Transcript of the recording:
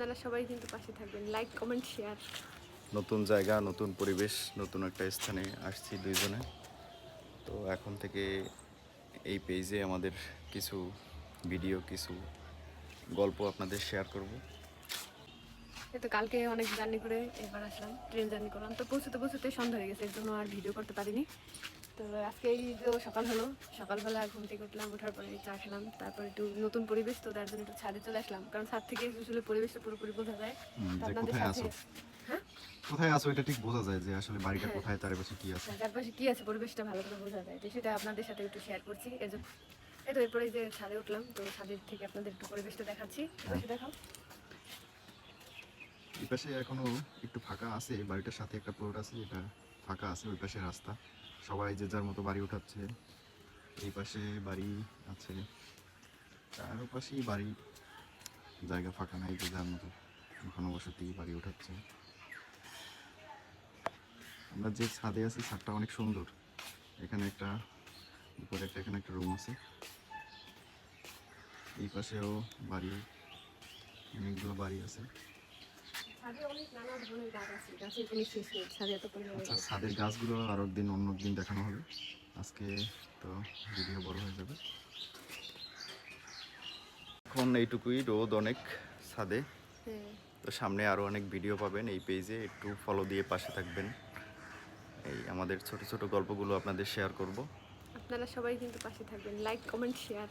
আপনারা সবাই কিন্তু পাশে থাকবেন। লাইক কমেন্ট শেয়ার নতুন জায়গা নতুন পরিবেশ নতুন একটা স্থানে আসছি দুইজনে। তো এখন থেকে এই পেজে আমাদের কিছু ভিডিও কিছু গল্প আপনাদের শেয়ার করব। এই তো কালকে অনেক জার্নি করে এবার আসলাম ট্রেন জার্নি করলাম। তো পৌঁছতে পৌঁছতে সন্ধ্যা হয়ে গেছে এর জন্য আর ভিডিও করতে পারিনি। তো আজকে এই যে সকাল হলো সকালবেলা ঘুম থেকে উঠলাম ওঠার পরে চা খেলাম তারপর একটু নতুন পরিবেশ তো তার জন্য একটু ছাদে চলে আসলাম। কারণ ছাদ থেকে আসলে পরিবেশটা পুরোপুরি বোঝা যায়। তো আপনাদের সাথে কোথায় আছো এটা ঠিক বোঝা যায় যে আসলে বাড়িটা হ্যাঁ। কোথায় কি আছে? চারপাশে কি আছে পরিবেশটা ভালো করে বোঝা যায়। তো সেটা আপনাদের সাথে একটু শেয়ার করছি। এই যে এই তো এরপরে যে ছাদে উঠলাম তো ছাদের থেকে আপনাদের একটু পরিবেশটা দেখাচ্ছি। দেখাও। এই পাশে এখনও একটু ফাঁকা আছে বাড়িটার সাথে একটা প্লট আছে এটা ফাঁকা আছে ওই পাশে রাস্তা। সবাই যে যার মতো বাড়ি উঠাচ্ছে, এই পাশে বাড়ি আছে তার পাশেই বাড়ি, জায়গা ফাঁকা নাই যে যার মতো ঘনবসতি বাড়ি উঠাচ্ছে। আমরা যে ছাদে আছি, ছাদটা অনেক সুন্দর। এখানে একটা উপরে একটা, এখানে একটা রুম আছে। এই পাশেও বাড়ি, অনেকগুলো বাড়ি আছে। আচ্ছা ছাদের গাছগুলো আরও একদিন অন্য দিন দেখানো হবে। আজকে তো ভিডিও বড় হয়ে যাবে। এখন এইটুকুই রোদ অনেক ছাদে। হ্যাঁ। তো সামনে আরও অনেক ভিডিও পাবেন এই পেজে একটু ফলো দিয়ে পাশে থাকবেন। এই আমাদের ছোট ছোট গল্পগুলো আপনাদের শেয়ার করব। আপনারা সবাই কিন্তু পাশে থাকবেন লাইক কমেন্ট শেয়ার